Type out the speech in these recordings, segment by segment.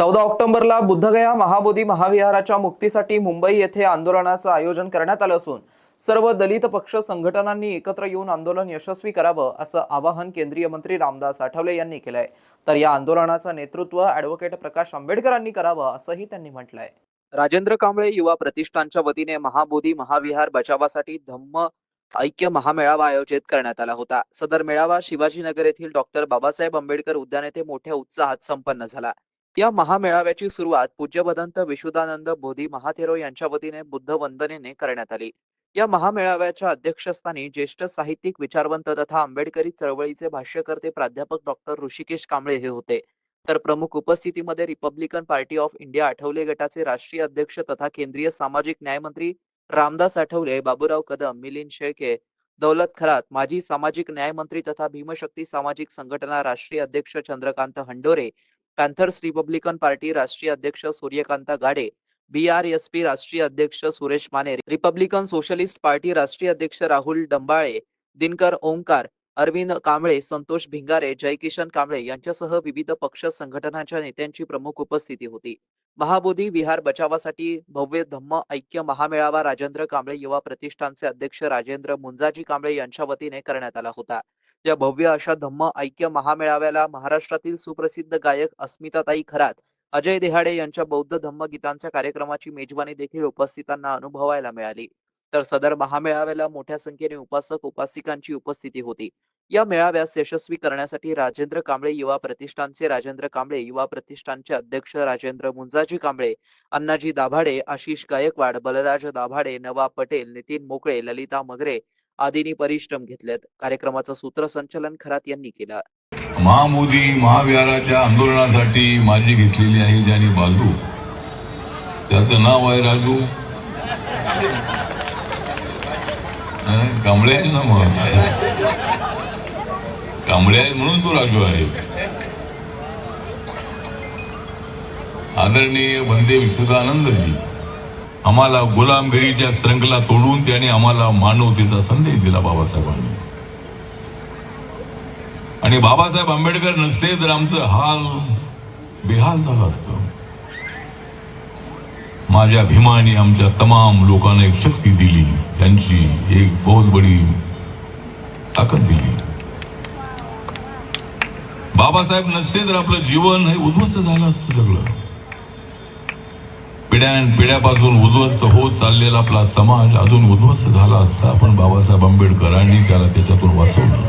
चौदा ऑक्टोबरला बुद्धगया महाबोधी महाविहाराच्या मुक्तीसाठी मुंबई येथे आंदोलनाचं आयोजन करण्यात आलं असून सर्व दलित पक्ष संघटनांनी एकत्र येऊन आंदोलन यशस्वी करावं असं आवाहन केंद्रीय मंत्री रामदास आठवले यांनी केलंय. तर या आंदोलनाचं नेतृत्व ॲडव्होकेट प्रकाश आंबेडकरांनी करावं असंही त्यांनी म्हटलंय. राजेंद्र कांबळे युवा प्रतिष्ठानच्या वतीने महाबोधी महाविहार बचावासाठी धम्म ऐक्य महामेळावा आयोजित करण्यात आला होता. सदर मेळावा शिवाजीनगर येथील डॉक्टर बाबासाहेब आंबेडकर उद्यान येथे मोठ्या उत्साहात संपन्न झाला. या महामेळाव्याची सुरुवात पूज्य भदंत विशुदानंद बोधी महाथेरो यांच्या वतीने बुद्ध वंदनेने करण्यात आली. या महामेळाव्याच्या अध्यक्षस्थानी ज्येष्ठ साहित्यिक विचारवंत तथा आंबेडकरी चळवळीचे भाष्यकर्ते प्राध्यापक डॉक्टर ऋषिकेश कांबळे हे होते. तर प्रमुख उपस्थितीमध्ये Republican party of India Athawale गटाचे राष्ट्रीय अध्यक्ष तथा केंद्रीय सामाजिक न्यायमंत्री रामदास आठवले बाबूराव कदम मिलिंद शेळके दौलत खरात माजी सामाजिक न्यायमंत्री तथा भीमशक्ती सामाजिक संघटना राष्ट्रीय अध्यक्ष Chandrakant Handore panthers Republican party राष्ट्रीय अध्यक्ष सूर्यकांत गाडे बी आरएसपी राष्ट्रीय अध्यक्ष Suresh Mane Republican socialist party राष्ट्रीय अध्यक्ष राहुल डंबाळे दिनकर ओंकार अरविंद कांबळे संतोष भिंगारे जयकिशन कांबळे यांच्यासह विविध पक्ष संघटनांच्या नेत्यांची प्रमुख उपस्थिती होती. महाबोधी विहार बचावासाठी भव्य धम्म ऐक्य महामेळावा राजेंद्र कांबळे युवा प्रतिष्ठानचे अध्यक्ष राजेंद्र मुंजाजी कांबळे यांच्या वतीने करण्यात आला होता. या भव्य अशा धम्म ऐक्य महामेळाव्याला महाराष्ट्रातील सुप्रसिद्ध गायक अस्मिताताई खरात अजय देहाडे यांच्या बौद्ध धम्म गीतांच्या कार्यक्रमाची मेजवानी देखील उपस्थितांना अनुभवायला मिळाली. तर सदर महामेळाव्याला मोठ्या संख्येने उपासक उपासिकांची उपस्थिती होती. या मेळाव्यास यशस्वी करण्यासाठी राजेंद्र कांबळे युवा प्रतिष्ठानचे राजेंद्र कांबळे युवा प्रतिष्ठानचे अध्यक्ष राजेंद्र मुंजाजी कांबळे अण्णाजी दाभाडे आशिष गायकवाड बलराज दाभाडे नवाब पटेल नितीन मोकळे ललिता मगरे आदींनी परिश्रम घेतलेत. कार्यक्रमाचं सूत्रसंचालन खरात यांनी केलं. महामोदी महाविहाराच्या आंदोलनासाठी माझी घेतलेली आहे ज्याने बाजू त्याचं नाव आहे राजू. कांबळे आहे ना मग? कांबळे आहे म्हणून तो राजू आहे. आदरणीय बंदे विश्वदानंदजी. आम्हाला गुलामगिरीच्या श्रंखला तोडून त्याने आम्हाला मानवतेचा संदेश दिला बाबासाहेबांनी. आणि बाबासाहेब आंबेडकर नसते तर आमचं हाल बेहाल झालं असतं. माझ्या भीमाने आमच्या तमाम लोकांना एक शक्ती दिली. त्यांची एक बहुत बडी ताकद दिली. बाबासाहेब नसते तर आपलं जीवन हे उद्ध्वस्त झालं असतं सगळं. पिढ्या पिढ्यापासून उद्ध्वस्त होत चाललेला आपला समाज अजून उद्ध्वस्त झाला असता पण बाबासाहेब आंबेडकरांनी त्याला त्याच्यातून वाचवलं.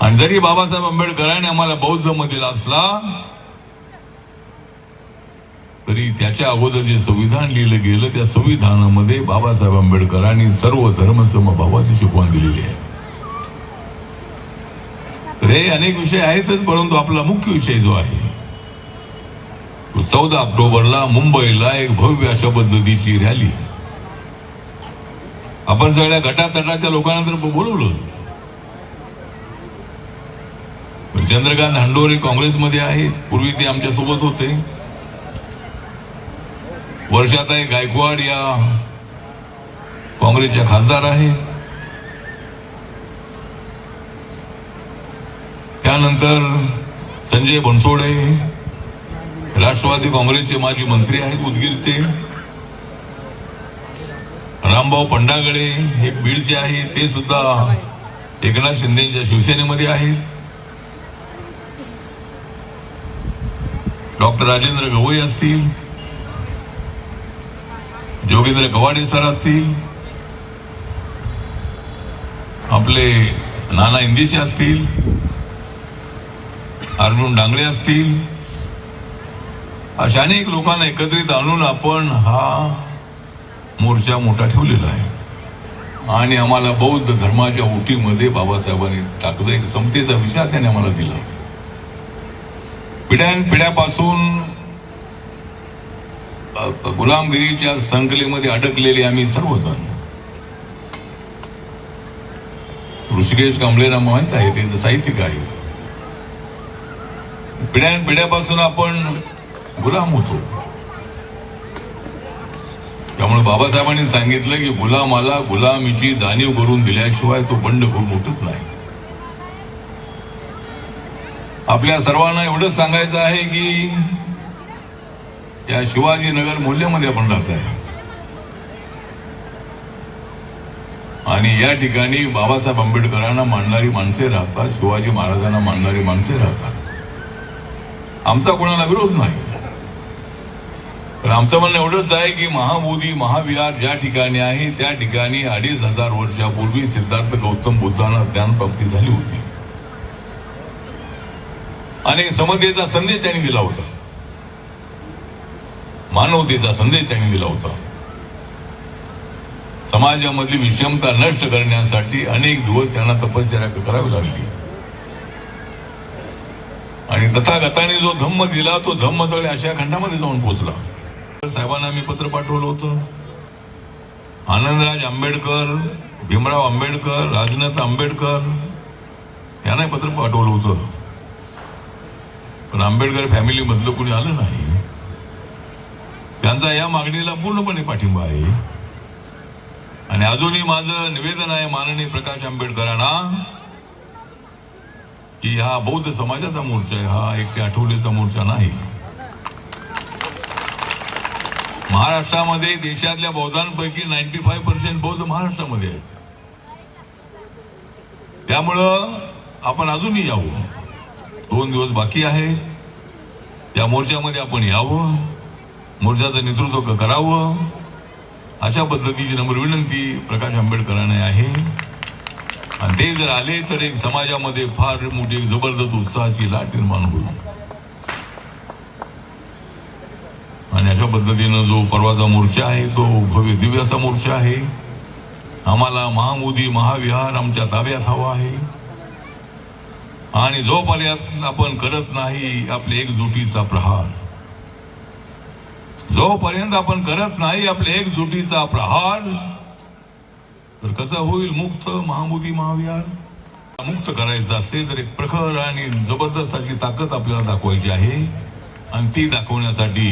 आणि जरी बाबासाहेब आंबेडकरांनी आम्हाला बौद्ध धर्म दिला असला तरी त्याच्या अगोदर जे संविधान लिहिलं गेलं त्या संविधानामध्ये बाबासाहेब आंबेडकरांनी सर्व धर्मसमभावाची शिकवण दिलेली आहे. तर हे अनेक विषय आहेतच परंतु आपला मुख्य विषय जो आहे चौदा ऑक्टोबरला मुंबईला एक भव्य अशा पद्धतीची रॅली. आपण सगळ्या गटातटाच्या लोकांना तर बोलवलंच पण चंद्रकांत हंडोरे काँग्रेसमध्ये आहेत. पूर्वी ते आमच्यासोबत होते. वर्षाताई गायकवाड या काँग्रेसच्या खासदार आहेत. त्यानंतर संजय बनसोडे राष्ट्रवादी काँग्रेसचे माजी मंत्री आहेत उदगीरचे. रामभाऊ पंडागडे हे बीडचे आहेत ते सुद्धा एकनाथ शिंदेच्या शिवसेनेमध्ये आहेत. डॉक्टर राजेंद्र गवई असतील. जोगेंद्र कवाडे सर असतील. आपले नाना इंदेशे असतील. अर्जुन डांगळे असतील. अशा अनेक लोकांना एकत्रित आणून आपण हा मोर्चा मोठा ठेवलेला आहे. आणि आम्हाला बौद्ध धर्माच्या ओटीमध्ये बाबासाहेबांनी टाकलं एक समतेचा विचार त्याने आम्हाला दिला. पिढ्यान पिढ्यापासून गुलामगिरीच्या संकलेमध्ये अडकलेले आम्ही सर्वजण. ऋषिकेश कांबळेना माहीत आहे ते साहित्यिक आहे पिढ्यान पिढ्यापासून आपण गुलाम होतो. त्यामुळे बाबासाहेबांनी सांगितलं की गुलामाला गुलामीची जाणीव करून दिल्याशिवाय तो बंड करून उठत नाही. आपल्या सर्वांना एवढंच सांगायचं आहे की या शिवाजीनगर मूल्यमध्ये आपण राहत आहे आणि या ठिकाणी बाबासाहेब आंबेडकरांना मानणारी माणसे राहतात शिवाजी महाराजांना मानणारी माणसे राहतात. आमचा कोणाला विरोध नाही. पण आमचं म्हणणं एवढंच आहे की महाबोधी महाविहार ज्या ठिकाणी आहे त्या ठिकाणी अडीच हजार वर्षापूर्वी सिद्धार्थ गौतम बुद्धांना ज्ञानप्राप्ती झाली होती. आणि समतेचा संदेश त्यांनी दिला होता. मानवतेचा संदेश त्यांनी दिला होता. समाजामधली विषमता नष्ट करण्यासाठी अनेक दिवस त्यांना तपश्चर्या करावी लागली. आणि तथागताने जो धम्म दिला तो धम्म सगळ्या आशिया खंडामध्ये जाऊन पोहोचला साहेबांना मी पत्र पाठवलं होतं. आनंदराज आंबेडकर भीमराव आंबेडकर राजनाथ आंबेडकर यांना पत्र पाठवलं होतं. पण आंबेडकर फॅमिली मधलं कोणी आलं नाही. त्यांचा या मागणीला पूर्णपणे पाठिंबा आहे. आणि अजूनही माझं निवेदन आहे माननीय प्रकाश आंबेडकरांना की हा बौद्ध समाजाचा मोर्चा आहे हा एक आठवलेचा मोर्चा नाही. महाराष्ट्रामध्ये देशातल्या बौद्धांपैकी नाईन्टी फाईव्ह पर्सेंट बौद्ध महाराष्ट्रामध्ये आहेत. त्यामुळं आपण अजूनही यावं. दोन दिवस बाकी आहे. त्या मोर्चामध्ये आपण यावं. मोर्चाचं नेतृत्व करावं. अशा पद्धतीची नम्र विनंती प्रकाश आंबेडकरांना आहे. आणि ते जर आले तर एक समाजामध्ये फार मोठी जबरदस्त उत्साहाची लाट निर्माण होईल आणि अशा पद्धतीनं जो परवाचा मोर्चा आहे तो भव्य दिव्य असा मोर्चा आहे. आम्हाला महामोदी महाविहार आमच्या ताब्यात हवा आहे. आणि जोपर्यंत आपण करत नाही आपल्या एकजुटीचा प्रहार. जोपर्यंत आपण करत नाही आपल्या एकजुटीचा प्रहार तर कसं होईल मुक्त महामोदी महाविहार? मुक्त करायचं असेल तर एक प्रखर आणि जबरदस्त अशी ताकद आपल्याला दाखवायची आहे. आणि ती दाखवण्यासाठी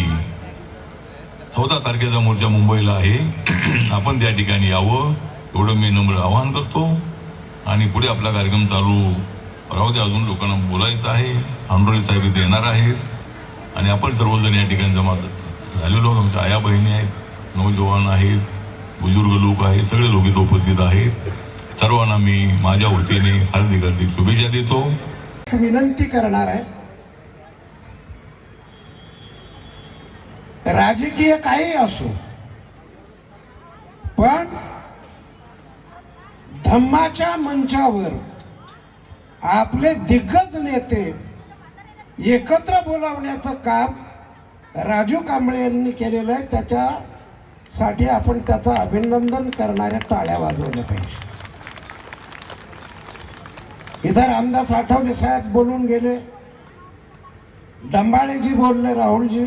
चौदा तारखेचा मोर्चा मुंबईला आहे. आपण त्या ठिकाणी यावं एवढं मी नम्र आवाहन करतो. आणि पुढे आपला कार्यक्रम चालू राहू दे अजून लोकांना बोलायचं आहे. आंडोळे साहेब इथे येणार आहेत. आणि आपण सर्वजण या ठिकाणी जमा झालेलो आहोत. आमच्या आया बहिणी आहेत नौजवान आहेत बुजुर्ग लोक आहेत सगळे लोक इथं उपस्थित आहेत. सर्वांना मी माझ्या वतीने हार्दिक हार्दिक शुभेच्छा देतो. विनंती करणार आहे राजकीय काही असो पण धम्माच्या मंचावर आपले दिग्गज नेते एकत्र बोलावण्याचं काम राजू कांबळे यांनी केलेलं आहे. त्याच्यासाठी आपण त्याचं अभिनंदन करणाऱ्या टाळ्या वाजवल्या पाहिजे. इधर रामदास आठवले साहेब बोलून गेले. डंबाळेजी बोलले राहुलजी.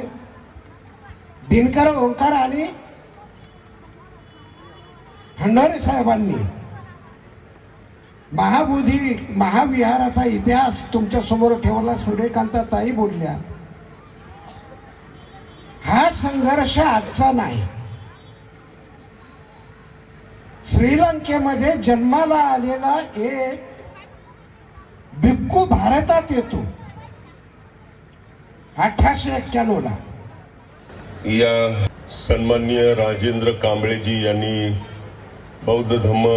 दिनकर ओंकार आणि हंडोरे साहेबांनी. महाबोधी महाविहाराचा इतिहास तुमच्यासमोर ठेवला सूर्यकांत ताई बोलल्या. हा संघर्ष आजचा नाही. श्रीलंकेमध्ये जन्माला आलेला एक भिक्खू भारतात येतो. अठराशे एक्क्याण्णव ला या सन्मान्य राजेंद्र कांबळेजी यांनी बौद्ध धम्म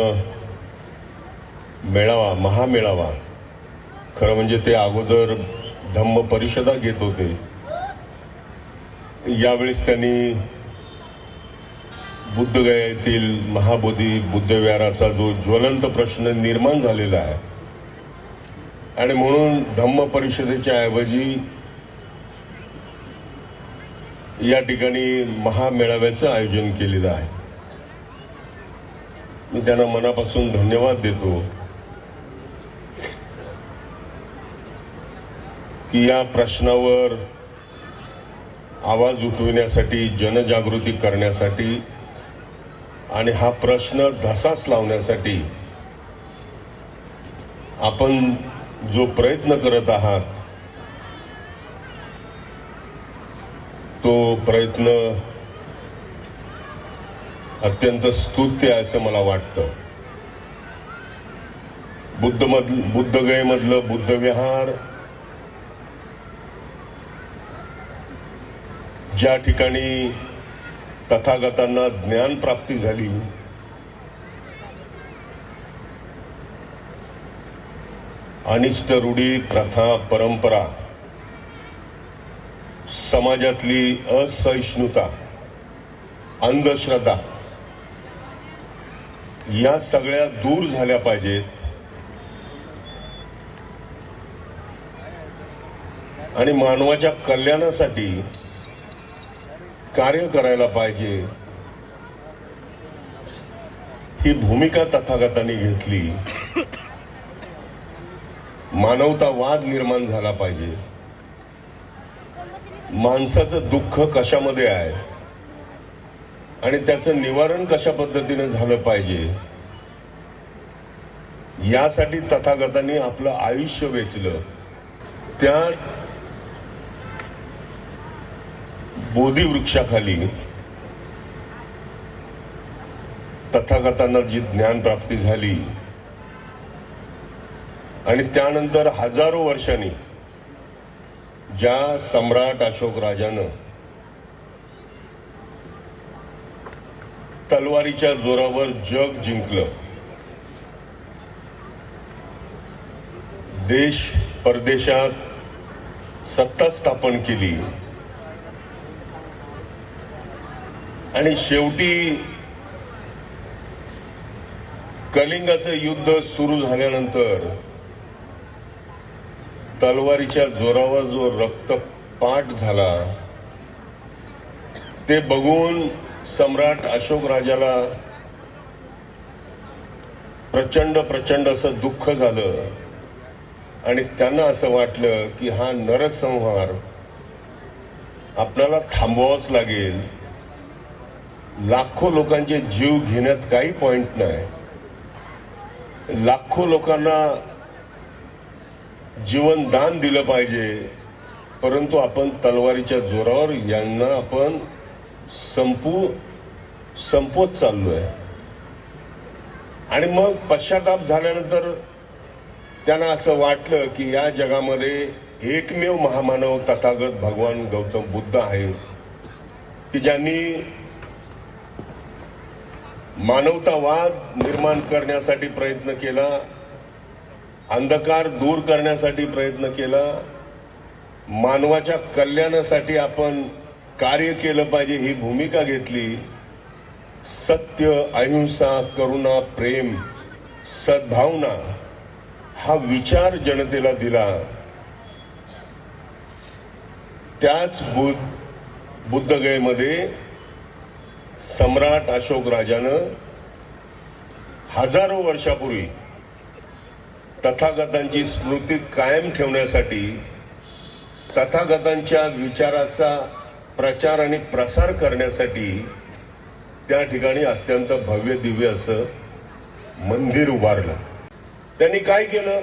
मेळावा महामेळावा खरं म्हणजे ते अगोदर धम्म परिषदा घेत होते. यावेळेस त्यांनी बुद्धगया येथील महाबोधी बुद्धविहाराचा जो ज्वलंत प्रश्न निर्माण झालेला आहे. आणि म्हणून धम्म परिषदेच्या ऐवजी या ठिकाणी महामेळाव्याचं आयोजन केलेलं आहे. मी त्यांना मनापासून धन्यवाद देतो की या प्रश्नावर आवाज उठविण्यासाठी जनजागृती करण्यासाठी आणि हा प्रश्न धसास लावण्यासाठी आपण जो प्रयत्न करत आहात तो प्रयत्न अत्यंत स्तुत्य आहे असं मला वाटतं. बुद्ध मध बुद्धगयेमधलं बुद्धविहार ज्या ठिकाणी तथागतांना ज्ञानप्राप्ती झाली अनिष्ट रूढी प्रथा परंपरा समाजातली असहिष्णुता अंधश्रद्धा या सगळ्या दूर झाल्या पाहिजेत. आणि मानवाच्या कल्याणासाठी कार्य करायला पाहिजे. ही भूमिका तथागतांनी घेतली. मानवतावाद निर्माण झाला पाहिजे. माणसाचं दुःख कशामध्ये आहे? आणि त्याचं निवारण कशा पद्धतीने झालं पाहिजे? यासाठी तथागतांनी आपलं आयुष्य वेचलं. त्या बोधिवृक्षाखाली तथागतांना जी ज्ञान प्राप्ती झाली आणि त्यानंतर हजारो वर्षांनी ज्या सम्राट अशोक राजानं तलवारीच्या जोरावर जग जिंकलं देश परदेशात सत्ता स्थापन केली आणि शेवटी कलिंगाचं युद्ध सुरू झाल्यानंतर तलवारीच्या जोरावर जो रक्तपात झाला ते बघून सम्राट अशोक राजाला प्रचंड प्रचंड असं दुःख झालं. आणि त्यांना असं वाटलं की हा नरसंहार आपल्याला थांबवावाच लागेल. लाखो लोकांचे जीव घेण्यात काही पॉइंट नाही. लाखो लोकांना जीवन दान दिलं पाहिजे. परंतु आपण तलवारीच्या जोरावर यांना आपण संपू संपवत आहे आणि मग पश्चाताप झाल्यानंतर त्यांना असं वाटलं की या जगामध्ये एकमेव महामानव तथागत भगवान गौतम बुद्ध आहे की ज्यांनी मानवतावाद निर्माण करण्यासाठी प्रयत्न केला अंधकार दूर करण्यासाठी प्रयत्न केला. मानवाच्या कल्याणासाठी आपण कार्य केलं पाहिजे ही भूमिका घेतली. सत्य अहिंसा करुणा प्रेम सद्भावना हा विचार जनतेला दिला. त्याच बुद्ध बुद्धगयेमध्ये सम्राट अशोक राजानं हजारो वर्षापूर्वी तथागतांची स्मृती कायम ठेवण्यासाठी तथागतांच्या विचाराचा प्रचार आणि प्रसार करण्यासाठी त्या ठिकाणी अत्यंत भव्य दिव्य असं मंदिर उभारलं. त्यांनी काय केलं?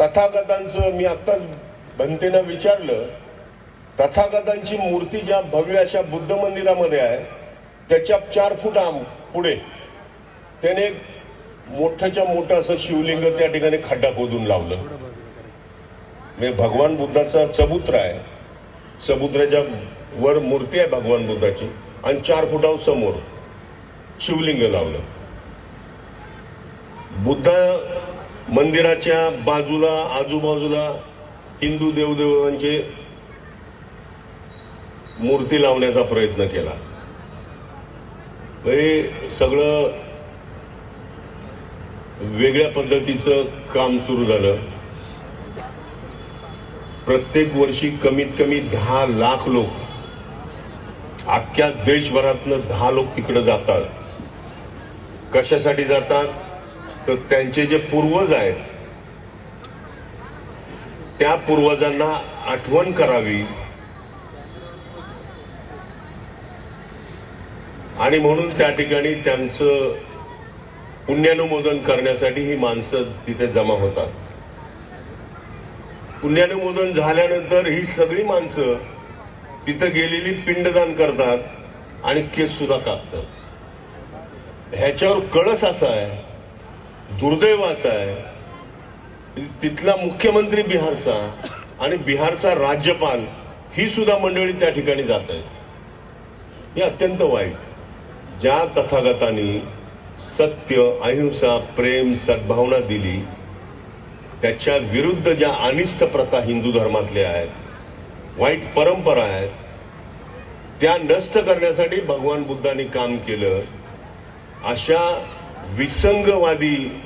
तथागतांचं मी आत्ता बनतेनं विचारलं तथागतांची मूर्ती ज्या भव्य अशा बुद्ध मंदिरामध्ये आहे त्याच्या चार फूट आम पुढे. त्याने मोठ्याच्या मोठं असं शिवलिंग त्या ठिकाणी खड्डा खोदून लावलं. म्हणजे भगवान बुद्धाचा चबुत्र आहे. चबुत्र्याच्या वर मूर्ती आहे भगवान बुद्धाची. आणि चार फुटाव समोर शिवलिंग लावलं. बुद्ध मंदिराच्या बाजूला आजूबाजूला हिंदू देवदेवांचे मूर्ती लावण्याचा प्रयत्न केला. हे सगळं वेगळ्या पद्धतीचं काम सुरू झालं. प्रत्येक वर्षी कमीत कमी दहा लाख लोक अख्ख्या देशभरातनं दहा लोक तिकडे जातात. कशासाठी जातात? तर त्यांचे जे पूर्वज आहेत त्या पूर्वजांना आठवण करावी. आणि म्हणून त्या ठिकाणी त्यांचं पुण्यानुमोदन करण्यासाठी ही माणसं तिथे जमा होतात. पुण्यानुमोदन झाल्यानंतर ही सगळी माणसं तिथं गेलेली पिंडदान करतात आणि केस सुद्धा कापतात. ह्याच्यावर कळस असा आहे दुर्दैव असा आहे तिथला मुख्यमंत्री बिहारचा आणि बिहारचा राज्यपाल ही सुद्धा मंडळी त्या ठिकाणी जात आहेत. हे अत्यंत वाईट. ज्या तथागतांनी सत्य अहिंसा प्रेम सद्भावना दिली त्याच्या विरुद्ध ज्या अनिष्ट प्रथा हिंदू धर्मातल्या आहेत वाईट परंपरा आहेत त्या नष्ट करण्यासाठी भगवान बुद्धांनी काम केलं अशा विसंगवादी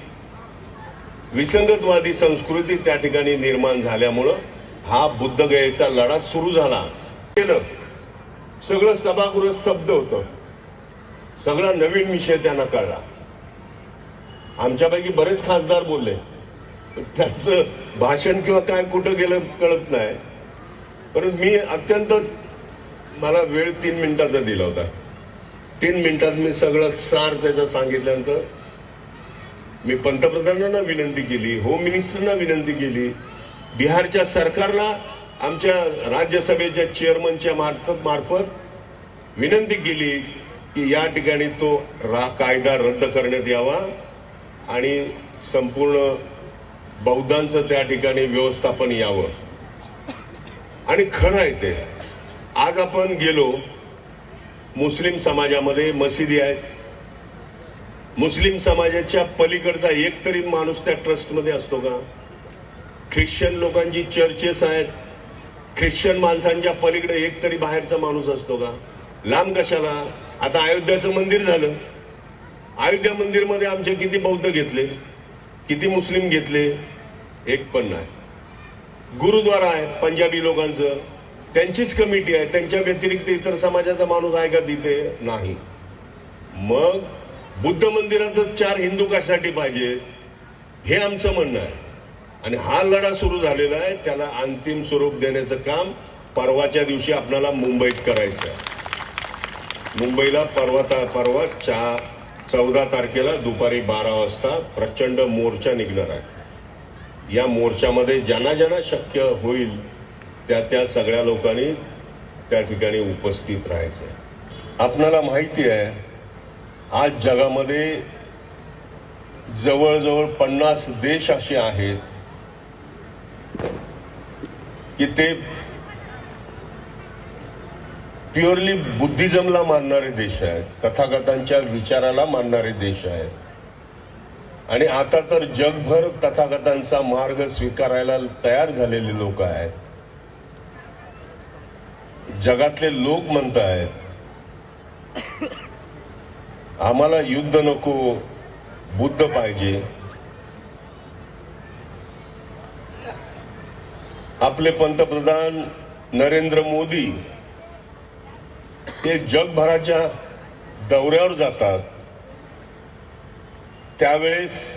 विसंगतवादी संस्कृती त्या ठिकाणी निर्माण झाल्यामुळं हा बुद्धगयेचा लढा सुरू झाला. केलं. सगळं सभागृह स्तब्ध होतं. सगळा नवीन विषय त्यांना कळला. आमच्यापैकी बरेच खासदार बोलले. त्यांचं भाषण किंवा काय कुठं गेलं कळत नाही. परंतु मी अत्यंत मला वेळ तीन मिनिटाचा दिला होता. तीन मिनिटात मी सगळं सार त्याचं सांगितल्यानंतर मी पंतप्रधानांना विनंती केली होम मिनिस्टरना विनंती केली. बिहारच्या सरकारला आमच्या राज्यसभेच्या चेअरमनच्या मार्फत मार्फत विनंती केली की या ठिकाणी तो रा कायदा रद्द करण्यात यावा आणि संपूर्ण बौद्धांचं त्या ठिकाणी व्यवस्थापन यावं. आणि खरं आहे ते. आज आपण गेलो मुस्लिम समाजामध्ये मशिदी आहेत मुस्लिम समाजाच्या पलीकडचा एक तरी माणूस त्या ट्रस्टमध्ये असतो का? ख्रिश्चन लोकांची चर्चेस आहेत. ख्रिश्चन माणसांच्या पलीकडे एक तरी बाहेरचा माणूस असतो का? लांब कशाला? आता अयोध्याचं मंदिर झालं. अयोध्या मंदिरमध्ये आमचे किती बौद्ध घेतले किती मुस्लिम घेतले एक पण नाही. गुरुद्वारा आहे पंजाबी लोकांचं त्यांचीच कमिटी आहे त्यांच्या व्यतिरिक्त इतर समाजाचा माणूस आहे का तिथे? नाही. मग बुद्ध मंदिराचं चार हिंदू कशासाठी पाहिजे हे आमचं म्हणणं आहे. आणि हा लढा सुरू झालेला आहे त्याला अंतिम स्वरूप देण्याचं काम परवाच्या दिवशी आपल्याला मुंबईत करायचं आहे. मुंबईला परवा ता परवा चा चौदा तारखेला दुपारी बारा वाजता प्रचंड मोर्चा निघणार आहे. या मोर्चामध्ये ज्यांना ज्यांना शक्य होईल त्या त्या सगळ्या लोकांनी त्या ठिकाणी उपस्थित राहायचं आहे. आपणाला माहिती आहे आज जगामध्ये जवळजवळ पन्नास देश असे आहेत की ते प्युअरली बुद्धिझमला मानणारे देश आहेत तथागतांच्या विचाराला मानणारे देश आहेत. आणि आता तर जगभर तथागतांचा मार्ग स्वीकारायला तयार झालेले लोक आहेत. जगातले लोक म्हणत आहेत आम्हाला युद्ध नको बुद्ध पाहिजे. आपले पंतप्रधान नरेंद्र मोदी ते जगभराच्या दौऱ्यावर जातात. त्यावेळेस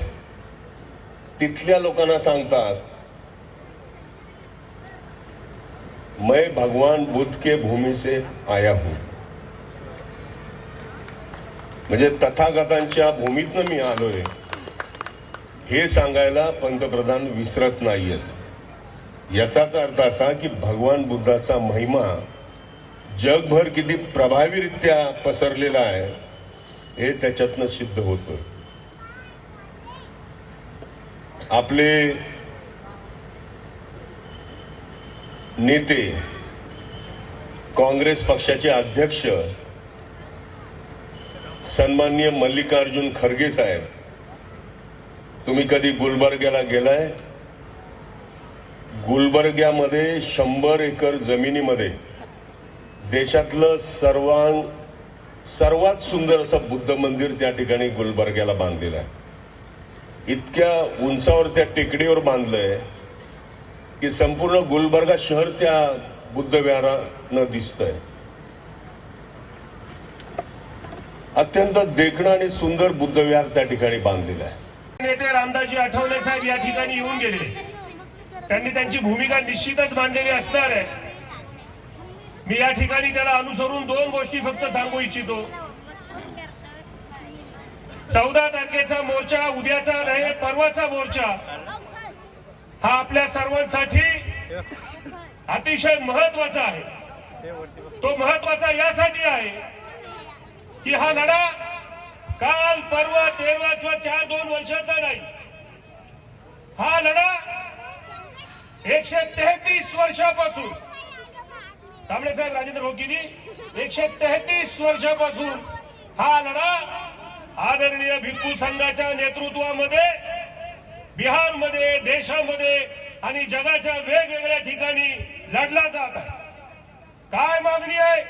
तिथल्या लोकांना सांगतात मैं भगवान बुद्ध के भूमी से आया हूं. म्हणजे तथागतांच्या भूमीतनं मी आलोय. हे सांगायला पंतप्रधान विसरत नाहीयेत. याचाच अर्थ असा की भगवान बुद्धाचा महिमा जगभर किती प्रभावीरित्या पसरलेला आहे हे त्याच्यातनं सिद्ध होतं आपले नेते काँग्रेस पक्षाचे अध्यक्ष सन्माननीय मल्लिकार्जुन खरगे साहेब तुम्ही कधी गुलबर्ग्याला गेलाय? गुलबर्ग्यामध्ये शंभर एकर जमिनीमध्ये देशातलं सर्वांग सर्वात सुंदर असं बुद्ध मंदिर त्या ठिकाणी गुलबर्ग्याला बांधलेलं आहे. इतक्या उंचावर त्या टेकडीवर बांधलंय की संपूर्ण गुलबर्गा शहर त्या बुद्ध विहारानं दिसतंय. अत्यंत देखणं आणि सुंदर बुद्ध विहार त्या ठिकाणी बांधलेलं आहे. नेते रामदासजी आठवले साहेब या ठिकाणी येऊन गेले. त्यांनी त्यांची भूमिका निश्चितच मांडलेली असणार आहे. मी या ठिकाणी त्याला अनुसरून दोन गोष्टी फक्त सांगू इच्छितो. चौदा तारखेचा मोर्चा उद्याचा नाही परवाचा मोर्चा. हा आपल्या सर्वांसाठी अतिशय महत्त्वाचा आहे. तो महत्त्वाचा यासाठी आहे की हा लढा काल परवा तेरवा किंवा चार दोन वर्षाचा नाही. हा लढा एकशे तेहतीस वर्षापासून कांबळे साहेब राजेंद्र भोकीनी एकशे तेहतीस वर्षापासून हा लढा आदरणीय भिक्खू संघाच्या नेतृत्वामध्ये बिहारमध्ये देशामध्ये आणि जगाच्या वेगवेगळ्या ठिकाणी लढला जात आहे. काय मागणी आहे?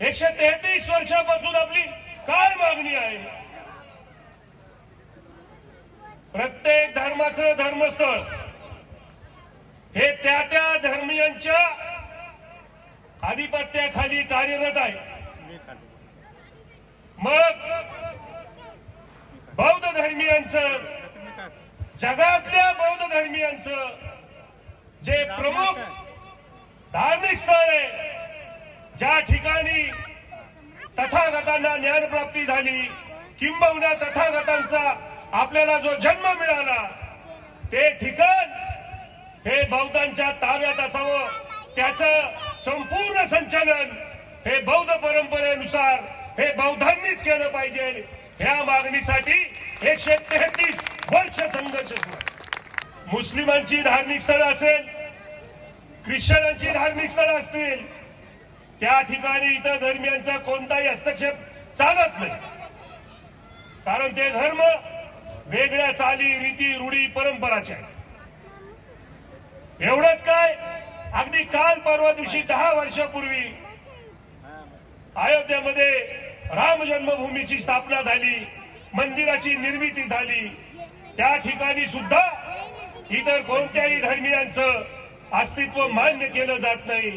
एकशे तेहतीस वर्षापासून आपली काय मागणी आहे? प्रत्येक धर्माचं धर्मस्थळ हे त्या त्या धर्मीयांच्या आधिपत्याखाली कार्यरत आहे. मग बौद्ध धर्मियांचं जगातल्या बौद्ध धर्मियांचं जे प्रमुख धार्मिक स्थळ आहे ज्या ठिकाणी तथागतांना ज्ञानप्राप्ती झाली किंबहुना तथागतांचा आपल्याला जो जन्म मिळाला ते ठिकाण हे बौद्धांच्या ताब्यात असावं. त्याचं संपूर्ण संचालन हे बौद्ध परंपरेनुसार हे बौद्धांनीच केलं पाहिजे. ह्या मागणीसाठी एकशे तेहतीस वर्ष संघर्ष मुस्लिमांची धार्मिक स्थळं असेल ख्रिश्चनांची धार्मिक स्थळं असतील त्या ठिकाणी इतर धर्मियांचा कोणताही हस्तक्षेप चालत नाही. कारण ते धर्म वेगळ्या चाली रीती रूढी परंपराचे आहेत. एवढंच काय? अगदी काल परवा दिवशी दहा वर्षापूर्वी अयोध्येमध्ये राम जन्मभूमीची स्थापना झाली मंदिराची निर्मिती झाली. त्या ठिकाणी सुद्धा इतर कोणत्याही धर्मियांचं अस्तित्व मान्य केलं जात नाही.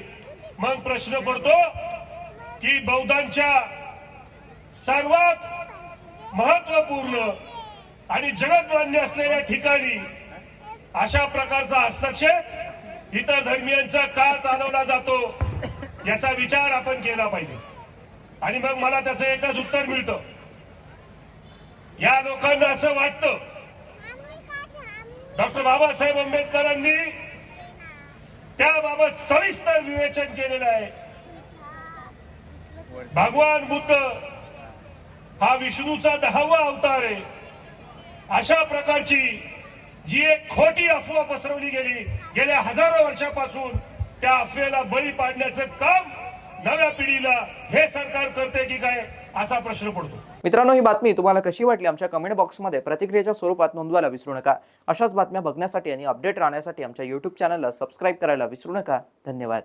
मग प्रश्न पडतो की बौद्धांच्या सर्वात महत्त्वपूर्ण आणि जगतमान्य असलेल्या ठिकाणी अशा प्रकारचा हस्तक्षेप इतर धर्मियांचा का चालवला जातो याचा विचार आपण केला पाहिजे. आणि मग मला त्याचं एकच उत्तर मिळतं. या लोकांना असं वाटतं डॉक्टर बाबासाहेब आंबेडकरांनी त्याबाबत सविस्तर विवेचन केलेलं आहे. भगवान बुद्ध हा विष्णूचा दहावा अवतार आहे. अशा प्रकारची जी एक खोटी अफवा पसरवली गेली गेल्या हजारो वर्षापासून त्या अफवेला बळी पाडण्याचं काम नव्या पिढीला हे सरकार करते की काय असा प्रश्न पडतो. मित्रांनो ही बातमी तुम्हाला कशी वाटली आमच्या कमेंट बॉक्समध्ये प्रतिक्रियेच्या स्वरूपात नोंदवायला विसरू नका. अशाच बातम्या बघण्यासाठी आणि अपडेट राहण्यासाठी आमच्या युट्यूब चॅनलला सबस्क्राईब करायला विसरू नका. धन्यवाद.